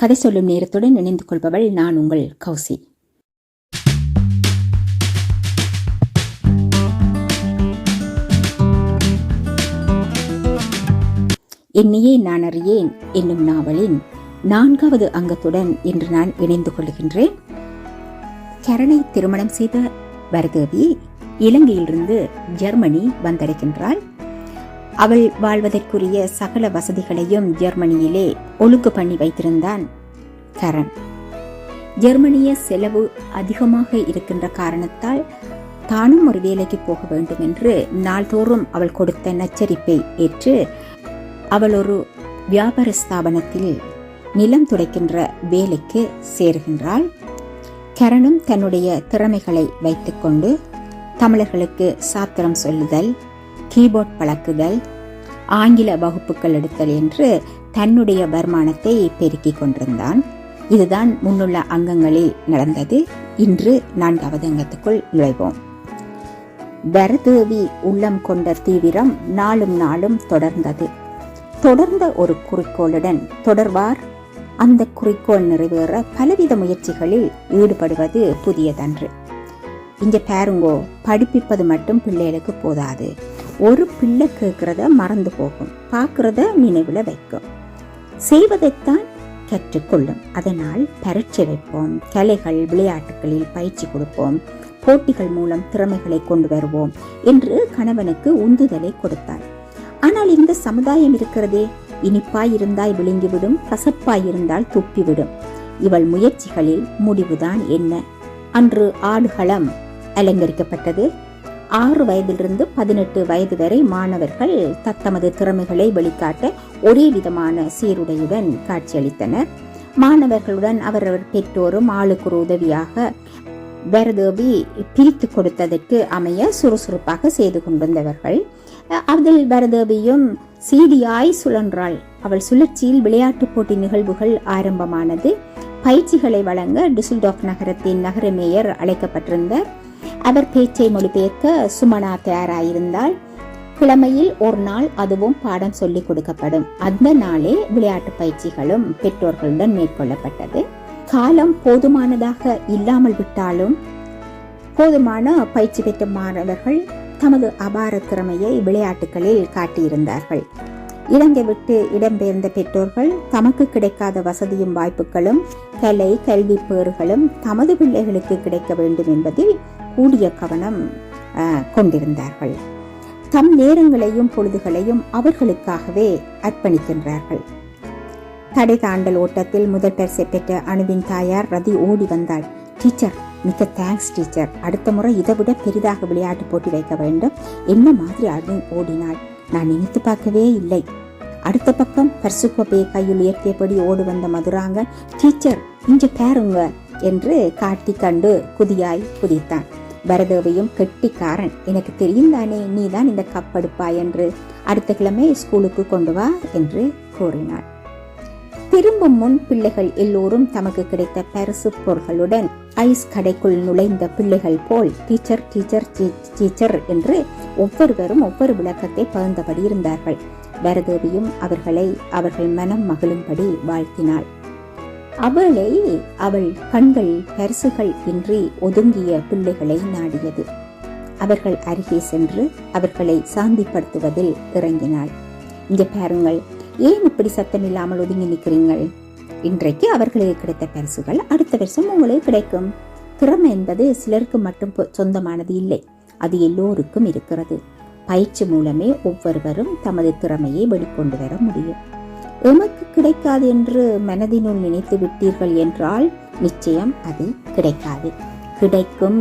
கதை சொல்லும் நேரத்துடன் இணைந்து கொள்பவள் நான் உங்கள் கௌசி. என்னையே நான் அறியேன் என்னும் நாவலின் நான்காவது அங்கத்துடன் இன்று நான் இணைந்து கொள்கின்றேன். கரணை திருமணம் செய்த வரதேவி இலங்கையிலிருந்து ஜெர்மனி வந்தடைகின்றாள். அவள் வாழ்வதற்குரிய சகல வசதிகளையும் ஜெர்மனியிலே ஒழுங்கு பண்ணி வைத்திருந்தான் கரண். ஜெர்மனிய செலவு அதிகமாக இருக்கின்ற காரணத்தால் தானும் ஒரு வேலைக்கு போக வேண்டும் என்று நாள்தோறும் அவள் கொடுத்த நச்சரிப்பை ஏற்று அவள் ஒரு வியாபார ஸ்தாபனத்தில் நிலம் துடைக்கின்ற வேலைக்கு சேருகின்றாள். கரணும் தன்னுடைய திறமைகளை வைத்துக்கொண்டு தமிழர்களுக்கு சாத்திரம் சொல்லுதல் கீபோர்ட் பழக்குதல் ஆங்கில வகுப்புகள் எடுத்தல் என்று தன்னுடைய வருமானத்தை பெருக்கிக் கொண்டிருந்தான். இதுதான் முன்னுள்ள அங்கங்களில் நடந்தது. இன்று நான்காவது அங்கத்துக்குள் நுழைவோம். வரதேவி உள்ளம் கொண்ட தீவிரம் நாளும் நாளும் தொடர்ந்தது. தொடர்ந்த ஒரு குறிக்கோளுடன் தொடர்வார். அந்த குறிக்கோள் நிறைவேற பலவித முயற்சிகளில் ஈடுபடுவது புதியதன்று. இங்கே பாருங்கோ படிப்பிப்பது மட்டும் பிள்ளைகளுக்கு போதாது. ஒரு பிள்ளை கேட்கிறத மறந்து போகும். பார்க்கறத நினைவில் வைக்கும். செய்வதைத்தான் கற்றுக்கொள்ளும். அதனால் பரீட்சை வைப்போம். கலைகள் விளையாட்டுகளில் பயிற்சி கொடுப்போம். போட்டிகள் மூலம் திறமைகளை கொண்டு வருவோம் என்று கணவனுக்கு உந்துதலை கொடுத்தார். ஆனால் இந்த சமுதாயம் இருக்கிறதே. இனிப்பாய் இருந்தால் விழுங்கிவிடும் கசப்பாய் இருந்தால் துப்பிவிடும். இவள் முயற்சிகளில் முடிவுதான் என்ன? அன்று ஆடுகளம் அலங்கரிக்கப்பட்டது. ஆறு வயதிலிருந்து பதினெட்டு வயது வரை மாணவர்கள் தத்தமது திறமைகளை வெளிக்காட்ட ஒரே விதமான சீருடையுடன் காட்சியளித்தனர். மாணவர்களுடன் அவரவர் பெற்றோரும் ஆளுக்கு ஒரு உதவியாக வரதேவி பிரித்து கொடுத்ததற்கு அமைய சுறுசுறுப்பாக செய்து கொண்டிருந்தவர்கள் அதில் வரதேவியும் சீடியாய் சுழன்றாள். அவள் சுழற்சியில் விளையாட்டுப் போட்டி நிகழ்வுகள் ஆரம்பமானது. பயிற்சிகளை வழங்க டிசுல்டாஃப் நகரத்தின் நகர மேயர் அழைக்கப்பட்டிருந்தார். அவர் பேச்சை மொழிபெயர்க்க சுமனா தயாராயிருந்தால் கிழமையில் ஒரு நாள் அதுவும் பாடம் சொல்லிக் கொடுக்கப்படும். அந்த நாளே விளையாட்டு பயிற்சிகளும் பெற்றோர்களுடன் மேற்கொள்ளப்பட்டது. காலம் போதுமானதாக இல்லாமல் விட்டாலும் போதுமான பயிற்சி பெற்ற மாணவர்கள் தமது அபார திறமையை விளையாட்டுகளில் காட்டியிருந்தார்கள். இலங்கை விட்டு இடம்பெயர்ந்த பெற்றோர்கள் தமக்கு கிடைக்காத வசதியும் வாய்ப்புகளும் கலை கல்வி பேறுகளும் தமது பிள்ளைகளுக்கு கிடைக்க வேண்டும் என்பதில் கூடிய கவனம் கொண்டிருந்தார்கள். தம் நேரங்களையும் பொழுதுகளையும் அவர்களுக்காகவே அர்ப்பணிக்கின்றார்கள். தடை தாண்டல் ஓட்டத்தில் முதல் பரிசை பெற்ற அணுவின் தாயார் ரதி ஓடி வந்தாள். டீச்சர் மிக்க தேங்க்ஸ் டீச்சர். அடுத்த முறை இதை விட பெரிதாக விளையாட்டு போட்டி வைக்க வேண்டும். என்ன மாதிரி அணு ஓடினாள்? நான் நினைத்து பார்க்கவே இல்லை. அடுத்த பக்கம் பரிசு கோப்பையை கையில் உயர்த்தியபடி ஓடு வந்த மதுராங்க டீச்சர் இங்கே பேருங்க என்று காட்டி கண்டு குதியாய் குதித்தான். பரதவையும் கெட்டிக்காரன். எனக்கு தெரியும் தானே நீ தான் இந்த கப்படுப்பாய் என்று அடுத்த கிழமை ஸ்கூலுக்கு கொண்டு வா என்று கூறினாள். திரும்பும் முன் பிள்ளைகள் எல்லோரும் தமக்கு கிடைத்த பரிசு பொருள்களுடன் ஐஸ் கடைக்குள் நுழைந்த பிள்ளைகள் போல் டீச்சர் டீச்சர் டீச்சர் என்று ஒவ்வொருவரும் ஒவ்வொரு விளக்கத்தை பகிர்ந்தபடி இருந்தார்கள். பரதேவியும் அவர்களை அவர்கள் மனம் மகிழும்படி வாழ்த்தினாள். அவளை அவள் கண்கள் பரிசுகள் இன்றி ஒதுங்கிய பிள்ளைகளை நாடியது. அவர்கள் அருகே சென்று அவர்களை சாந்திப்படுத்துவதில் இறங்கினாள். இங்க பாருங்கள் ஏன் இப்படி சத்தம் இல்லாமல் ஒதுங்கி நிற்கிறீங்கள்? இன்றைக்கு அவர்களுக்கு கிடைத்த பரிசுகள் அடுத்த வருஷம் உங்களுக்கு கிடைக்கும். திறமை என்பது சிலருக்கு மட்டும் சொந்தமானது இல்லை. அது எல்லோருக்கும் இருக்கிறது. பயிற்சி மூலமே ஒவ்வொருவரும் தமது திறமையை வெளிக்கொண்டு வர முடியும். எமக்கு கிடைக்காது என்று மனதினுள் நினைத்து விட்டீர்கள் என்றால் நிச்சயம் அது கிடைக்காது. கிடைக்கும்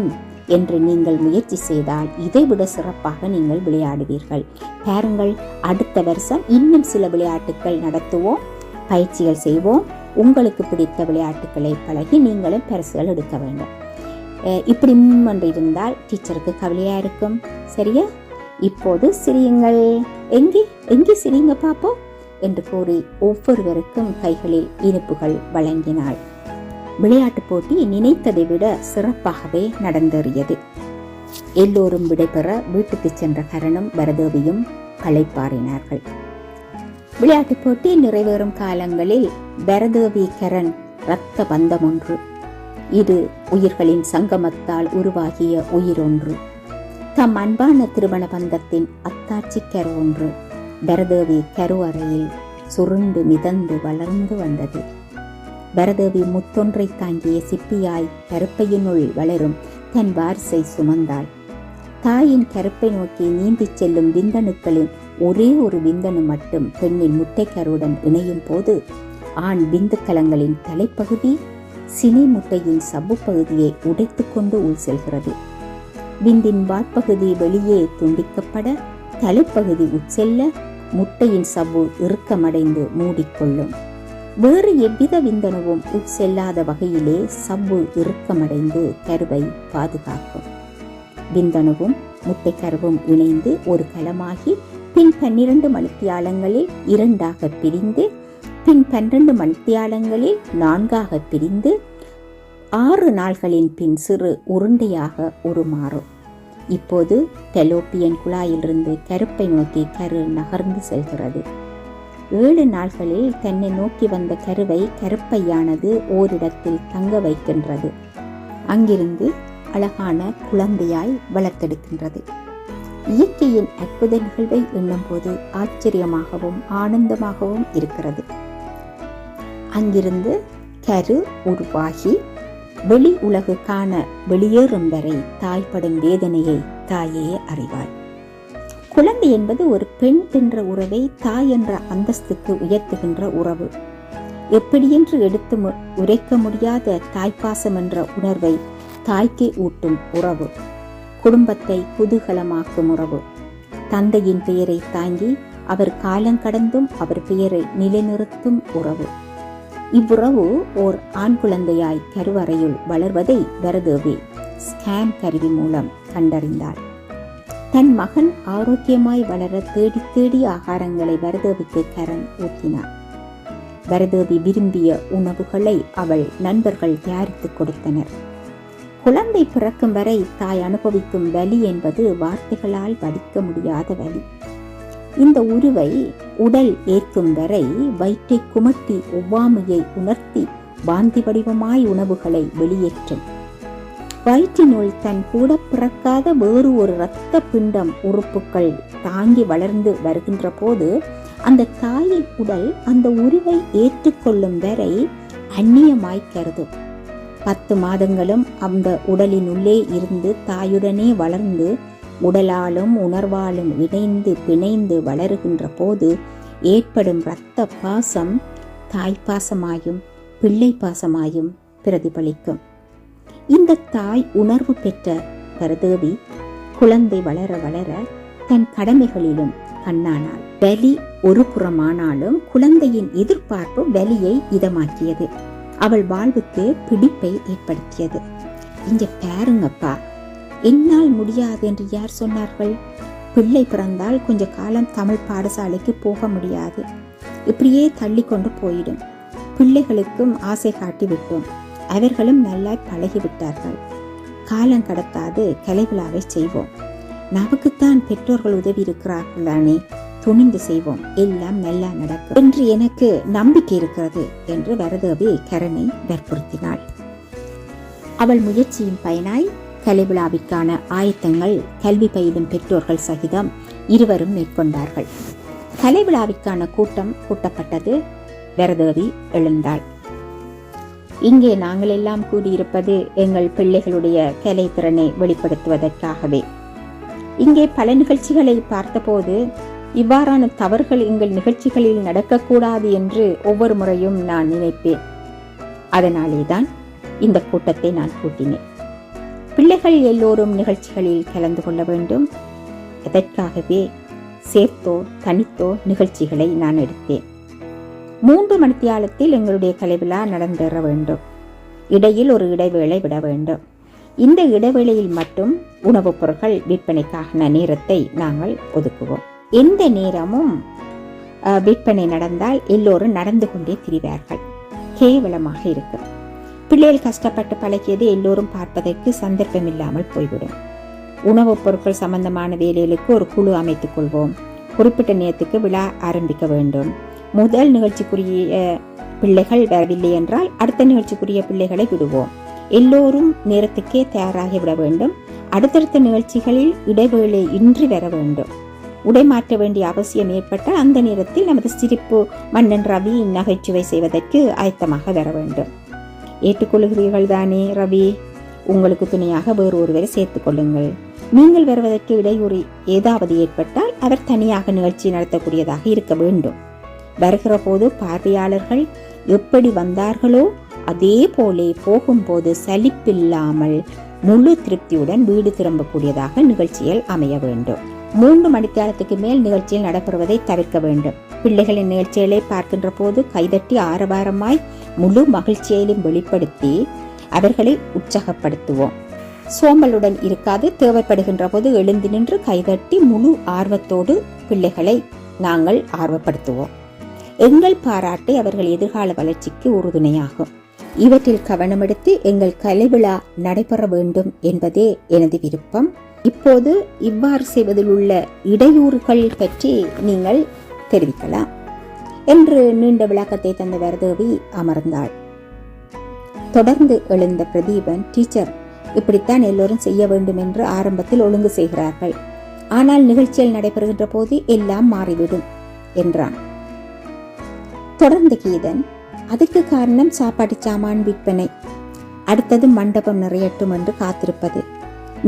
என்று நீங்கள் முயற்சி செய்தால் இதைவிட சிறப்பாக நீங்கள் விளையாடுவீர்கள். பாருங்கள் அடுத்த வருஷம் இன்னும் சில விளையாட்டுகள் நடத்துவோம் பயிற்சிகள் செய்வோம். உங்களுக்கு பிடித்த விளையாட்டுகளை பழகி நீங்களும் பரிசுகள் எடுக்க வேண்டும். இப்படி என்று இருந்தால் டீச்சருக்கு கவலையாக இருக்கும் சரியா? இப்போது சிரியுங்கள். எங்கே எங்கே சிரியுங்க பார்ப்போம் என்று கூறி ஒவ்வொருவருக்கும் கைகளில் இனிப்புகள் வழங்கினாள். விளையாட்டுப் போட்டி நினைத்ததை விட சிறப்பாகவே நடந்தேறியது. எல்லோரும் விடைபெற வீட்டுக்கு சென்ற கரணும் பரதேவியும் களைப்பாறினார்கள். விளையாட்டுப் போட்டி நிறைவேறும் காலங்களில் பரதேவி கரண் இரத்த பந்தம் ஒன்று இது உயிர்களின் சங்கமத்தால் உருவாகிய உயிரொன்று. தம் அன்பான திருமண பந்தத்தின் அத்தாட்சி கரு ஒன்று. பரதேவி கருவறையில் சுருண்டு மிதந்து வளர்ந்து வந்தது. பரதேவி முத்தொன்றை தாங்கிய சிப்பியாய் கருப்பையினுள் வளரும் தன் வாரிசை சுமந்தாள். தாயின் கருப்பை நோக்கி நீந்திச் செல்லும் விந்தணுக்களின் ஒரே ஒரு விந்தணு மட்டும் பெண்ணின் முட்டைக்கருவுடன் இணையும் போது ஆண் விந்துக்கலங்களின் தலைப்பகுதி சினி முட்டையின் சவ்வு பகுதியை உடைத்துக்கொண்டு உள் செல்கிறது. விந்தின் வாட்பகுதி வெளியே துண்டிக்கப்பட தலைப்பகுதி உட்செல்ல முட்டையின் சவ்வு இறுக்கமடைந்து மூடிக்கொள்ளும். வேறு எவ்வித விந்தணுவும் உட்செல்லாத வகையிலே சவ்வு இறுக்கமடைந்து கருவை பாதுகாக்கும். விந்தணுவும் முட்டைக்கருவும் இணைந்து ஒரு கலமாகி பின் பன்னிரண்டு மணித்தியாலங்களில் இரண்டாக பிரிந்து பின் பன்னிரண்டு மணித்தியாலங்களில் நான்காக பிரிந்து ஆறு நாள்களின் பின் சிறு உருண்டையாக உருமாறும். இப்போது தெலோப்பியன் குழாயிலிருந்து கருப்பை நோக்கி கரு நகர்ந்து செல்கிறது. ஏழு நாள்களில் தன்னை நோக்கி வந்த கருவை கருப்பையானது ஓரிடத்தில் தங்க வைக்கின்றது. அங்கிருந்து அழகான குழந்தையாய் வளர்த்தெடுக்கின்றது. இயற்கையின் அற்புத நிகழ்வை எண்ணும்போது ஆச்சரியமாகவும் ஆனந்தமாகவும் இருக்கிறது. அங்கிருந்து கரு உருவாகி வெளி உலகு காண வெளியேறும் வரை தாய்ப்படும் வேதனையை தாயே அறிவாள் குழந்தை என்பது ஒரு பெண் என்ற உறவை தாய் என்ற அந்தஸ்துக்கு உயர்த்துகின்ற உறவு. எப்படியென்று எடுத்து உரைக்க முடியாத தாய்ப்பாசம் என்ற உணர்வை தாய்க்கே ஊட்டும் உறவு. குடும்பத்தை குதூகலமாக்கும் உறவு. தந்தையின் பெயரை தாங்கி அவர் காலங்கடந்தும் அவர் பெயரை நிலைநிறுத்தும் உறவு. இவ்வுறவு ஓர் ஆண் குழந்தையாய் கருவறையுள் வளர்வதை வரதேவி ஸ்கேன் கருவி மூலம் கண்டறிந்தார் தன் மகன் ஆரோக்கியமாய் வளர தேடி தேடி ஆகாரங்களை வரதேவிக்கு கரண் ஊற்றினார் வரதேவி விரும்பிய உணவுகளை அவள் நண்பர்கள் தயாரித்துக் கொடுத்தனர். குழந்தை பிறக்கும் வரை தாய் அனுபவிக்கும் வலி என்பது வார்த்தைகளால் வடிக்க முடியாத வலி. இந்த உருவை உடல் ஏற்கும் வரை வயிற்றை குமட்டி ஒவ்வாமையை உணர்த்தி வாந்தி வடிவமாய் உணவுகளை வெளியேற்றும். வயிற்றினுள் தன் கூட பிறக்காத வேறு ஒரு இரத்த பிண்டம் உறுப்புகள் தாங்கி வளர்ந்து வருகின்ற போது அந்த தாயின் உடல் அந்த உருவை ஏற்றுக்கொள்ளும் வரை அந்நியமாய் கருதும். பத்து மாதங்களும் அந்த உடலின் உள்ளே இருந்து தாயுடனே வளர்ந்து உடலாலும் உணர்வாலும் இணைந்து பிணைந்து வளருகின்ற போது ஏற்படும் இரத்த பாசம் தாய் பாசமாயும் பிள்ளை பாசமாயும் பிரதிபலிக்கும். இந்த தாய் உணர்வு பெற்ற பரதேவி குழந்தை வளர வளர தன் கடமைகளிலும் கண்ணானாள். வலி ஒரு புறமானாலும் குழந்தையின் எதிர்பார்ப்பு வலியை இதமாக்கியது. அவள் வாழ்வுக்கு பிடிப்பை ஏற்படுத்தியது. இங்க பாருங்கப்பா என்னால் முடியாது என்று யார் சொன்னார்கள்? பிள்ளை பிறந்தால் கொஞ்ச காலம் தமிழ் பாடசாலைக்கு போக முடியாது. இப்படியே தள்ளி கொண்டு போயிடும். பிள்ளைகளுக்கும் ஆசை காட்டி விட்டோம். அவர்களும் நல்லா பழகிவிட்டார்கள் காலம் கடத்தாது கலை விழாவை செய்வோம். நமக்குத்தான் பெற்றோர்கள் உதவி இருக்கிறார்கள் தானே. துணிந்து செய்வோம். எல்லாம் நல்லா நடக்கும். என்று எனக்கு நம்பிக்கை இருக்கிறது என்று வரதேவி கரணை வற்புறுத்தினாள். அவள் முயற்சியின் பயனாய் கலை விழாவிற்கான ஆயத்தங்கள் கல்வி பயிலும் பெற்றோர்கள் சகிதம் இருவரும் மேற்கொண்டார்கள். கலை விழாவிற்கான கூட்டம் கூட்டப்பட்டது. வரதேவி எழுந்தாள். இங்கே நாங்கள் எல்லாம் கூடியிருப்பது எங்கள் பிள்ளைகளுடைய கலை திறனை வெளிப்படுத்துவதற்காகவே. இங்கே பல நிகழ்ச்சிகளை பார்த்தபோது இவ்வாறான தவறுகள் எங்கள் நிகழ்ச்சிகளில் நடக்கக்கூடாது என்று ஒவ்வொரு முறையும் நான் நினைப்பேன். அதனாலேதான் இந்த கூட்டத்தை நான் கூட்டினேன். பிள்ளைகள் எல்லோரும் நிகழ்ச்சிகளில் கலந்து கொள்ள வேண்டும். எதற்காகவே சேர்த்தோ தனித்தோ நிகழ்ச்சிகளை நான் எடுத்தேன். மூன்று மணித்தியாலத்தில் எங்களுடைய கலைவிழா நடந்தேற வேண்டும். இடையில் ஒரு இடைவேளை விட வேண்டும். இந்த இடைவேளையில் மட்டும் உணவுப் பொருட்கள் விற்பனைக்கான நேரத்தை நாங்கள் ஒதுக்குவோம். எந்த நேரமும் விற்பனை நடந்தால் எல்லோரும் நடந்து கொண்டே திரிவார்கள். கேவலமாக இருக்கும். பிள்ளைகள் கஷ்டப்பட்டு பழகியது எல்லோரும் பார்ப்பதற்கு சந்தர்ப்பம் இல்லாமல் போய்விடும். உணவுப் பொருட்கள் சம்பந்தமான வேலைகளுக்கு ஒரு குழு அமைத்துக் கொள்வோம். குறிப்பிட்ட நேரத்துக்கு விழா ஆரம்பிக்க வேண்டும். முதல் நிகழ்ச்சிக்குரிய பிள்ளைகள் வரவில்லை என்றால் அடுத்த நிகழ்ச்சிக்குரிய பிள்ளைகளை விடுவோம். எல்லோரும் நேரத்துக்கே தயாராகி விட வேண்டும். அடுத்தடுத்த நிகழ்ச்சிகளில் இடைவேளை இன்றி வர வேண்டும். உடை மாற்ற வேண்டிய அவசியம் ஏற்பட்டால் அந்த நேரத்தில் நமது சிரிப்பு மன்னன் ரவி நகைச்சுவை செய்வதற்கு ஆயத்தமாக வர வேண்டும். ஏற்றுக்கொள்கிறீர்கள் தானே ரவி? உங்களுக்கு துணையாக வேறு ஒருவரை சேர்த்துக் கொள்ளுங்கள். நீங்கள் வருவதற்கு இடையூறு ஏதாவது ஏற்பட்டால் அவர் தனியாக நிகழ்ச்சி நடத்தக்கூடியதாக இருக்க வேண்டும். வருகிற போது பார்வையாளர்கள் எப்படி வந்தார்களோ அதே போலே போகும்போது சலிப்பில்லாமல் முழு திருப்தியுடன் வீடு திரும்பக்கூடியதாக நிகழ்ச்சிகள் அமைய வேண்டும். மூன்று மணித்தியாலத்துக்கு மேல் நிகழ்ச்சியில் நடைபெறுவதை தவிர்க்க வேண்டும். பிள்ளைகளின் நிகழ்ச்சிகளை பார்க்கின்ற போது கைதட்டி ஆரவாரமாய் முழு மகிழ்ச்சியையும் வெளிப்படுத்தி அவர்களை உற்சாகப்படுத்துவோம். சோம்பலுடன் இருக்காது தேவைப்படுகின்ற போது எழுந்து நின்று கைதட்டி முழு ஆர்வத்தோடு பிள்ளைகளை நாங்கள் ஆர்வப்படுத்துவோம். எங்கள் பாராட்டை அவர்கள் எதிர்கால வளர்ச்சிக்கு உறுதுணையாகும். இவற்றில் கவனமெடுத்து எங்கள் கலைவிழா நடைபெற வேண்டும் என்பதே எனது விருப்பம். இப்போது இவ்வாறு செய்வதில் உள்ள இடையூறுகள் பற்றி நீங்கள் தெரிவிக்கலாம். என்று நீண்ட விளக்கத்தை தந்த வரதேவி அமர்ந்தாள். தொடர்ந்து எழுந்த பிரதீபன் டீச்சர் இப்படித்தான் எல்லோரும் செய்ய வேண்டும் என்று ஆரம்பத்தில் ஒழுங்கு செய்கிறார்கள். ஆனால் நிகழ்ச்சியில் நடைபெறுகின்ற போது எல்லாம் மாறிவிடும் என்றான். தொடர்ந்து கீதன் அதுக்கு காரணம் சாப்பாட்டு சாமான் விற்பனை. அடுத்தது மண்டபம் நிறையட்டும் என்று காத்திருப்பது.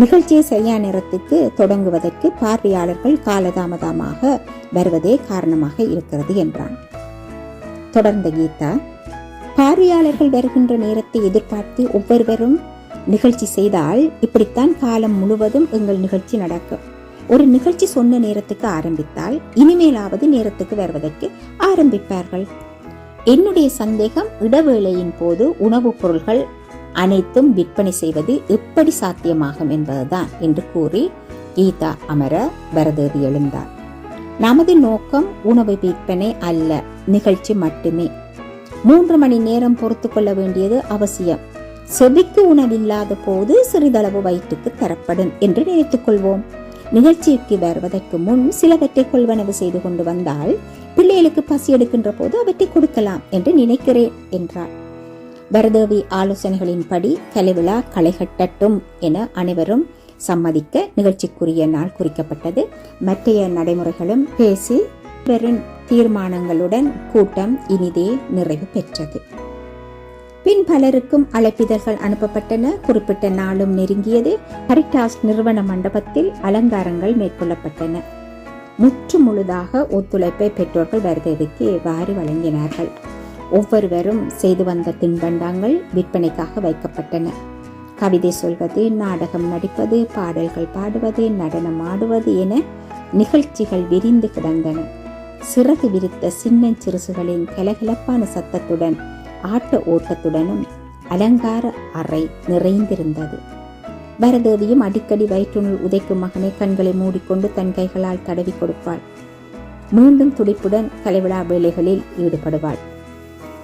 நிகழ்ச்சியை சரியான நேரத்துக்கு தொடங்குவதற்கு பார்வையாளர்கள் காலதாமதமாக வருவதே காரணமாக இருக்கிறது என்றான். தொடர்ந்த கீதா பார்வையாளர்கள் வருகின்ற நேரத்தை எதிர்பார்த்து ஒவ்வொருவரும் நிகழ்ச்சி செய்தால் இப்படித்தான் காலம் முழுவதும் எங்கள் நிகழ்ச்சி நடக்கும். ஒரு நிகழ்ச்சி சொன்ன நேரத்துக்கு ஆரம்பித்தால் இனிமேலாவது நேரத்துக்கு வருவதற்கு ஆரம்பிப்பார்கள். என்னுடைய சந்தேகம் இடவேளையின் போது உணவுப் பொருள்கள் அனைத்தும் விற்பனை செய்வது எப்படி சாத்தியமாகும் என்பதுதான் என்று கூறி கீதா அமர பரதேவி எழுந்தார். நமது நோக்கம் உணவு விற்பனை அல்ல நிகழ்ச்சி மட்டுமே. மூன்று மணி நேரம் பொறுத்து கொள்ள வேண்டியது அவசியம். செவிக்கு உணவில்லாத போது சிறிதளவு வயிற்றுக்கு தரப்படும் என்று நினைத்துக் கொள்வோம். நிகழ்ச்சிக்கு வருவதற்கு முன் சிலவற்றை கொள்வனவு செய்து கொண்டு வந்தால் பிள்ளைகளுக்கு பசி எடுக்கின்ற போது அவற்றை கொடுக்கலாம் என்று நினைக்கிறேன் என்றார். பரதேவி ஆலோசனைகளின்படி கலைவிழா களைகட்டட்டும் என அனைவரும் சம்மதிக்க நிகழ்ச்சிக்குரிய நாள் குறிக்கப்பட்டது. மற்றைய நடைமுறைகளும் பேசி பெரும் தீர்மானங்களுடன் கூட்டம் இனிதே நிறைவு பெற்றது. பின் பலருக்கும் அழைப்பிதழ்கள் அனுப்பப்பட்டன. குறிப்பிட்ட நாளும் நெருங்கியது. ஹரிடாஸ் நிறுவன மண்டபத்தில் அலங்காரங்கள் மேற்கொள்ளப்பட்டன. முற்று முழுதாக ஒத்துழைப்பை பெற்றோர்கள் வருதேவிக்கு வாரி வழங்கினார்கள். ஒவ்வொருவரும் செய்து வந்த தின்பண்டங்கள் விற்பனைக்காக வைக்கப்பட்டன. கவிதை சொல்வது நாடகம் நடிப்பது பாடல்கள் பாடுவது நடனம் ஆடுவது என நிகழ்ச்சிகள் விரிந்து கிடந்தன. சிறகு விரித்த சின்னஞ்சிறுசுகளின் கலகலப்பான சத்தத்துடன் ஆட்ட ஓட்டத்துடனும் அலங்கார அறை நிறைந்திருந்தது. பரதேவியும் அடிக்கடி வயிற்றுநுள் உதைக்கும் மகனை கண்களை மூடிக்கொண்டு தன் கைகளால் தடவி கொடுப்பாள். மீண்டும் துடிப்புடன் கலைவிழா வேலைகளில் ஈடுபடுவாள்.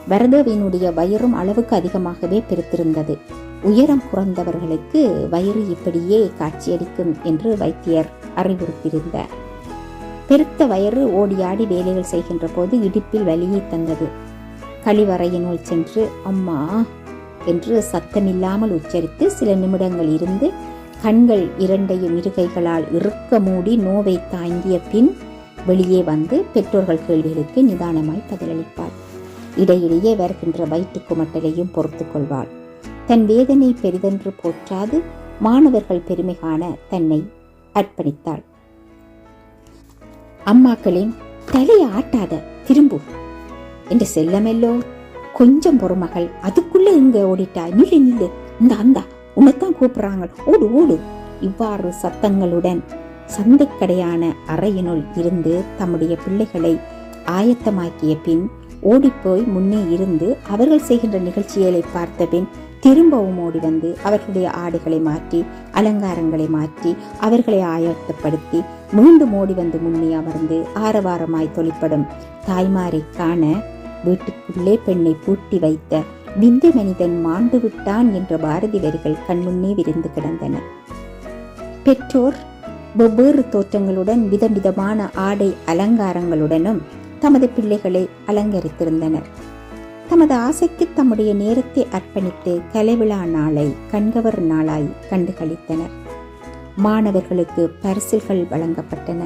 வரதேவியினுடைய வயிறும் அளவுக்கு அதிகமாகவே பெருத்திருந்தது. உயரம் குறைந்தவர்களுக்கு வயிறு இப்படியே காட்சியளிக்கும் என்று வைத்தியர் அறிவுறுத்தியிருந்தார். பெருத்த வயிறு ஓடியாடி வேலைகள் செய்கின்ற போது இடுப்பில் வலியை தந்தது. கழிவறையினுள் சென்று அம்மா என்று சத்தமில்லாமல் உச்சரித்து சில நிமிடங்கள் இருந்து கண்கள் இரண்டையும் இருகைகளால் இறுக்க மூடி நோவை தாங்கிய பின் வெளியே வந்து பெற்றோர்கள் கேள்விகளுக்கு நிதானமாய் பதிலளிப்பார். இடையிடையே வருகின்ற வயிற்று குமட்டலையும் பொறுத்து கொள்வாள். தன் வேதனை பெரிதென்று போற்றாது மாணவர்கள் பெருமை காண தன்னை அர்ப்பணித்தாள். அம்மாக்களின் தலையை ஆட்டாத திரும்பு என்று செல்லமெல்லோ கொஞ்சம் பொறுமகள் அதுக்குள்ள இங்க ஓடிட்டா நில்லு நில்லு இந்த அந்தா உன்னைத்தான் கூப்பிடுறாங்க ஓடு ஓடு இவ்வாறு சத்தங்களுடன் சந்தைக்கடையான அறையினுள் இருந்து தம்முடைய பிள்ளைகளை ஆயத்தமாக்கிய பின் ஓடிப்போய் முன்னே இருந்து அவர்கள் செய்கின்ற நிகழ்ச்சிகளை பார்த்தபின் திரும்பவும் ஓடி வந்து அவர்களுடைய ஆடைகளை மாற்றி அலங்காரங்களை மாற்றி அவர்களை ஆயத்தப்படுத்தி மீண்டும் ஓடி வந்து முன்னே அமர்ந்து ஆரவாரமாய் தொழிற்படும் தாய்மாரை காண வீட்டுக்குள்ளே பெண்ணை பூட்டி வைத்த விந்து மனிதன் மாண்டு விட்டான் என்ற பாரதி வரிகள் கண்முன்னே விரிந்து கிடந்தன. பெற்றோர் வெவ்வேறு தோற்றங்களுடன் விதவிதமான ஆடை அலங்காரங்களுடனும் தமது பிள்ளைகளை அலங்கரித்திருந்தனர். தமது ஆசைக்கு தம்முடைய நேரத்தை அர்ப்பணித்து கலைவிழா நாளை கண்கவர் நாளாய் கண்டுகளித்தனர். மாணவர்களுக்கு பரிசில்கள் வழங்கப்பட்டன.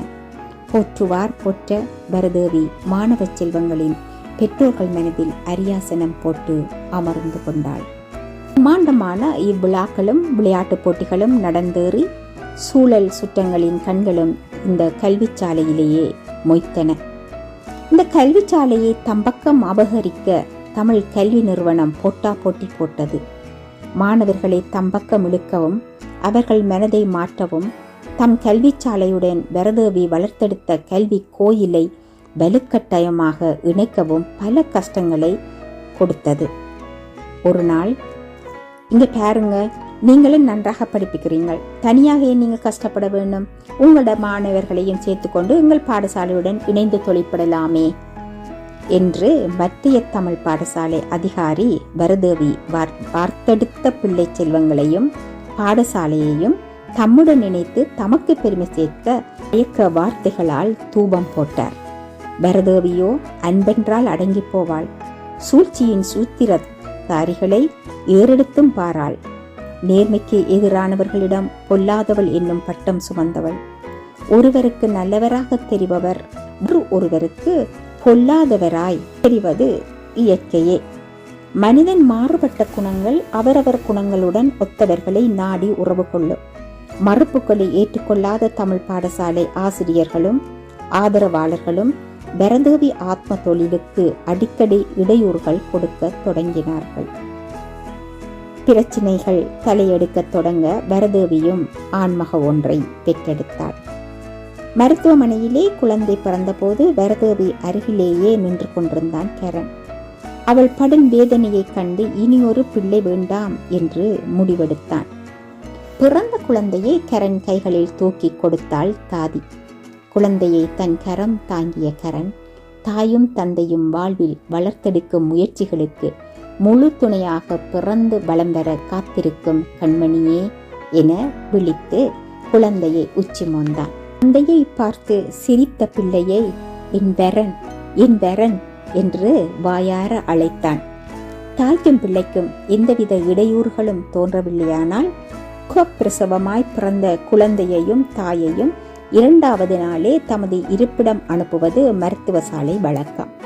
போற்றுவார் போற்ற பரதேவி மாணவ செல்வங்களின் பெற்றோர்கள் மனதில் அரியாசனம் போட்டு அமர்ந்து கொண்டாள். பிரம்மாண்டமான இவ்விழாக்களும் விளையாட்டுப் போட்டிகளும் நடந்தேறி சூழல் சுற்றங்களின் கண்களும் இந்த கல்விச்சாலையிலேயே மொய்த்தன. இந்த கல்விச்சாலையை தம்பக்கம் அபகரிக்க தமிழ் கல்வி நிறுவனம் போட்டா போட்டி போட்டது. மாணவர்களை தம்பக்கம் இழுக்கவும் அவர்கள் மனதை மாற்றவும் தம் கல்விச்சாலையுடன் வரதேவி வளர்த்தெடுத்த கல்வி கோயிலை வலுக்கட்டாயமாக இணைக்கவும் பல கஷ்டங்களை கொடுத்தது. ஒரு நாள் இங்கே பாருங்க நீங்களும் நன்றாக படிப்பிக்கிறீங்கள் தனியாக ஏன் நீங்கள் கஷ்டப்பட வேண்டும்? உங்களோட மாணவர்களையும் சேர்த்துக்கொண்டு உங்கள் பாடசாலையுடன் இணைந்து தொழிற்படலாமே. என்று மத்திய தமிழ் பாடசாலை அதிகாரி வரதேவி வார்த்தெடுத்த பிள்ளை செல்வங்களையும் பாடசாலையையும் தம்முடன் நினைத்து தமக்கு பெருமை சேர்க்க இயக்க வார்த்தைகளால் தூபம் போட்டார். பரதேவியோ அன்பென்றால் அடங்கி போவாள். சூழ்ச்சியின் சூத்திரதாரிகளை ஏறெடுத்தும் பாராள். நேர்மைக்கு எதிரானவர்களிடம் பொல்லாதவள் என்னும் பட்டம் சுமந்தவள். ஒருவருக்கு நல்லவராக தெரிபவர் ஒருவருக்கு பொல்லாதவராய் தெரிவது இயற்கையே. மனிதன் மாறுபட்ட குணங்கள் அவரவர் குணங்களுடன் ஒத்தவர்களை நாடி உறவு கொள்ளும். மறுப்புகளை ஏற்றுக்கொள்ளாத தமிழ் பாடசாலை ஆசிரியர்களும் ஆதரவாளர்களும் பரதேவி ஆத்ம தொழிலுக்கு அடிக்கடி இடையூறுகள் கொடுக்க தொடங்கினார்கள். பிரச்சினைகள் தலையெடுக்கத் தொடங்க பரதேவியும் ஆண்மக ஒன்றை பெற்றெடுத்தாள். மருத்துவமனையிலே குழந்தை பிறந்தபோது வரதேவி அருகிலேயே நின்று கொண்டிருந்தான் கரண். அவள் படும் வேதனையைக் கண்டு இனியொரு பிள்ளை வேண்டாம் என்று முடிவெடுத்தான். பிறந்த குழந்தையை கரண் கைகளில் தூக்கி கொடுத்தாள் தாதி. குழந்தையை தன் கரம் தாங்கிய கரண் தாயும் தந்தையும் வாழ்வில் வளர்த்தெடுக்கும் முயற்சிகளுக்கு முழு துணையாக பிறந்து வளம் வர காத்திருக்கும் கண்மணியே என விழித்து குழந்தையை உச்சி மோந்தான் தந்தையை பார்த்து சிரித்த பிள்ளையை என் வரன் என் வரன் என்று வாயார அழைத்தான். தாய்க்கும் பிள்ளைக்கும் எந்தவித இடையூறுகளும் தோன்றவில்லையானால் பிரசவமாய் பிறந்த குழந்தையையும் தாயையும் இரண்டாவது நாளே தமது இருப்பிடம் அனுப்புவது மருத்துவ சாலை வழக்கம்.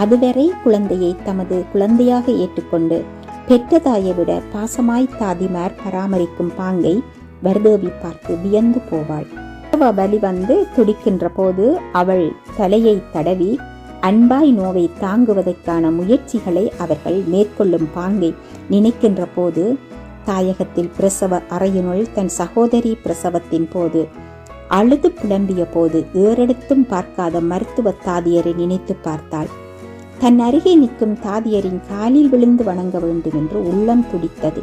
அதுவரை குழந்தையை தமது குழந்தையாக ஏற்றுக்கொண்டு பெற்ற தாயை விட பாசமாய் தாதிமார் பராமரிக்கும் பாங்கை வரதேவி பார்த்து வியந்து போவாள். பலி வந்து துடிக்கின்ற போது அவள் தலையை தடவி அன்பாய் நோவை தாங்குவதற்கான முயற்சிகளை அவர்கள் மேற்கொள்ளும் பாங்கை நினைக்கின்ற போது தாயகத்தில் பிரசவ அறையினுள் தன் சகோதரி பிரசவத்தின் போது அழுது புலம்பிய போது ஏறெடுத்தும் பார்க்காத மருத்துவ தாதியரை நினைத்து பார்த்தாள். தன் அருகே நிற்கும் தாதியரின் காலில் விழுந்து வணங்க வேண்டும் என்று உள்ளம் துடித்தது.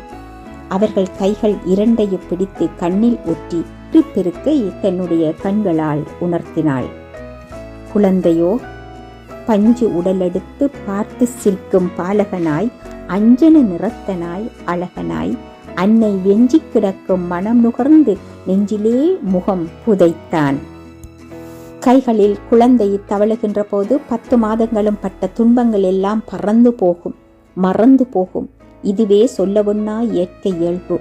அவர்கள் கைகள் இரண்டையும் பிடித்து கண்ணில் ஒற்றி பெருக்கை தன்னுடைய கண்களால் உணர்த்தினாள். குழந்தையோ பஞ்சு உடலெடுத்து பார்த்து சிரிக்கும் பாலகனாய் அஞ்சன நிறத்தனாய் அழகனாய் அன்னை வெஞ்சி கிடக்கும் மனம் நுகர்ந்து நெஞ்சிலே முகம் புதைத்தான். கைகளில் குழந்தை தவழுகின்ற போது பத்து மாதங்களும் பட்ட துன்பங்கள் எல்லாம் பறந்து போகும் மறந்து போகும். இதுவே சொல்லவுன்னா இயற்கை இயல்பு.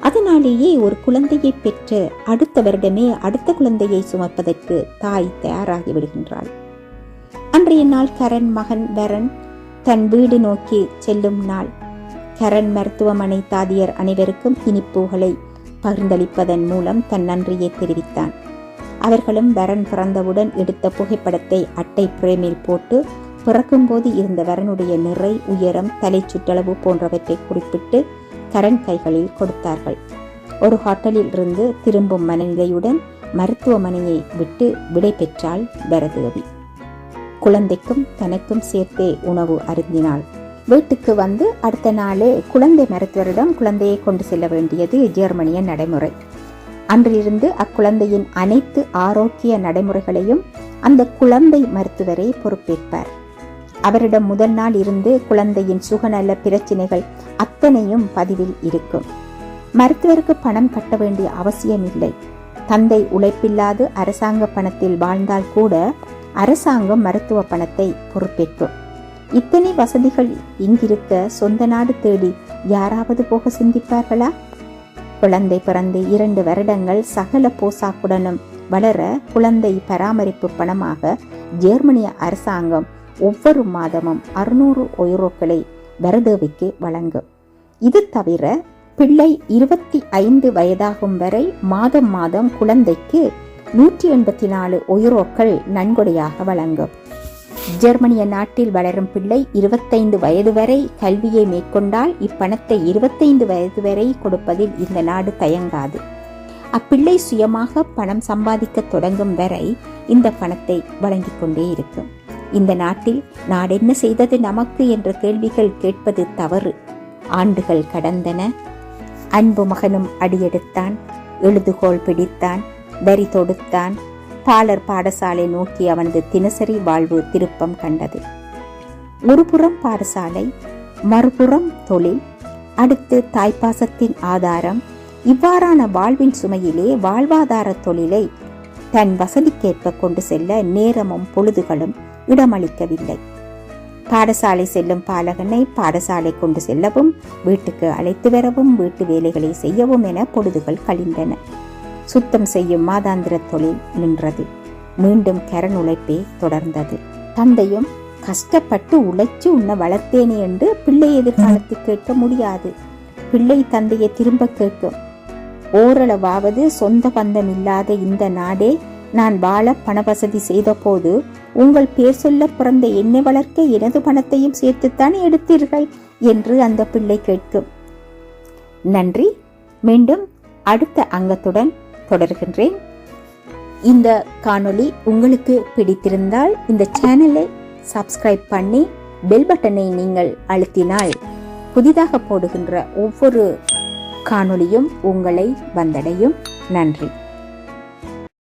அதனாலேயே ஒரு குழந்தையை பெற்று அடுத்த வருடமே அடுத்த குழந்தையை சுமப்பதற்கு தாய் தயாராகி விடுகின்றாள். அன்றைய நாள் கரண் மகன் வரன் தன் வீடு நோக்கி செல்லும் நாள். கரண் மருத்துவமனை தாதியர் அனைவருக்கும் இனிப்புகளை பகிர்ந்தளிப்பதன் மூலம் தன் நன்றியை தெரிவித்தான். அவர்களும் வரன் பிறந்தவுடன் எடுத்த புகைப்படத்தை அட்டை பிரேமில் போட்டு பிறக்கும்போது இருந்த வரனுடைய நிறை உயரம் தலை சுற்றளவு போன்றவற்றை குறிப்பிட்டு கரண் கைகளில் கொடுத்தார்கள். ஒரு ஹோட்டலில் இருந்து திரும்பும் மனநிலையுடன் மருத்துவமனையை விட்டு விடை பெற்றாள் பரதேவி குழந்தைக்கும் தனக்கும் சேர்த்தே உணவு அருந்தினாள். வீட்டுக்கு வந்து அடுத்த நாளே குழந்தை மருத்துவரிடம் குழந்தையை கொண்டு செல்ல வேண்டியது ஜெர்மனிய நடைமுறை. அன்றிலிருந்து அக்குழந்தையின் அனைத்து ஆரோக்கிய நடைமுறைகளையும் அந்த குழந்தை மருத்துவரை பொறுப்பேற்பார். அவரிடம் முதல் நாள் இருந்து குழந்தையின் சுகநல பிரச்சினைகள் அத்தனையும் பதிவில் இருக்கும். மருத்துவருக்கு பணம் கட்ட வேண்டிய அவசியம் இல்லை. தந்தை உழைப்பில்லாது அரசாங்க பணத்தில் வாழ்ந்தால் கூட அரசாங்கம் மருத்துவ பணத்தை பொறுப்பேற்கும். இத்தனை வசதிகள் இங்கிருக்க சொந்த நாடு தேடி யாராவது போக சிந்திப்பார்களா? குழந்தை பிறந்து இரண்டு வருடங்கள் சகல போசாக்குடனும் வளர குழந்தை பராமரிப்பு பணமாக ஜெர்மனிய அரசாங்கம் ஒவ்வொரு மாதமும் அறுநூறு ஒயுரோக்களை வரதேவிக்கு வழங்கும் இது தவிர பிள்ளை இருபத்தி ஐந்து வயதாகும் வரை மாதம் மாதம் குழந்தைக்கு நூற்றி எண்பத்தி நாலு ஒயுரோக்கள் நன்கொடையாக வழங்கும். ஜெர்மனிய நாட்டில் வளரும் பிள்ளை இருபத்தைந்து வயது வரை கல்வியை மேற்கொண்டால் இப்பணத்தை இருபத்தைந்து வயது வரை கொடுப்பதில் இந்த நாடு தயங்காது. அப்பிள்ளை சுயமாக பணம் சம்பாதிக்க தொடங்கும் வரை இந்த பணத்தை வழங்கிக் கொண்டே இருக்கும். இந்த நாட்டில் நாடென்ன செய்தது நமக்கு என்ற கேள்விகள் கேட்பது தவறு. ஆண்டுகள் கடந்தன. அன்பு மகனும் அடியெடுத்தான். எழுதுகோல் பிடித்தான். வரி தொடுத்தான். பாலர் பாடசாலை நோக்கி அவனது தினசரி வாழ்வு திருப்பம் கண்டது. ஒருபுறம் பாடசாலை மறுபுறம் தொழில். அடுத்து தாய்ப்பாசத்தின் ஆதாரம் இவ்வாறான வாழ்வின் சுமையிலே வாழ்வாதார தொழிலை தன் வசதிக்கேற்ப கொண்டு செல்ல நேரமும் பொழுதுகளும் இடமளிக்கவில்லை. பாடசாலை செல்லும் பாலகனை பாடசாலை கொண்டு செல்லவும் வீட்டுக்கு அழைத்து வரவும் வீட்டு வேலைகளை செய்யவும் என பொழுதுகள் கழிந்தன. சுத்தம் செய்யும் மாதாந்திர தொழில் நின்றது. மீண்டும் கரண் உழைப்பே தொடர்ந்தது. தந்தையும் கஷ்டப்பட்டு உழைச்சு உன்னை வளர்த்தேனே என்று பிள்ளை எதிர்காலத்தை கேட்க முடியாது. பிள்ளை தந்தையை திரும்ப கேட்கும். ஓரளவாவது சொந்த பந்தம் இல்லாத இந்த நாடே நான் வாழ பண வசதி செய்த போது உங்கள் பேர் சொல்ல பிறந்த என்னை வளர்க்க எனது பணத்தையும் சேர்த்துத்தான் எடுத்தீர்கள் என்று அந்த பிள்ளை கேட்கும். நன்றி. மீண்டும் அடுத்த அங்கத்துடன் தொடர்கின்றேன். இந்த காணொளி உங்களுக்கு பிடித்திருந்தால் இந்த சேனலை சப்ஸ்கிரைப் பண்ணி பெல் பட்டனை நீங்கள் அழுத்தினால் புதிதாக போடுகின்ற ஒவ்வொரு காணொளியும் உங்களை வந்தடையும். நன்றி.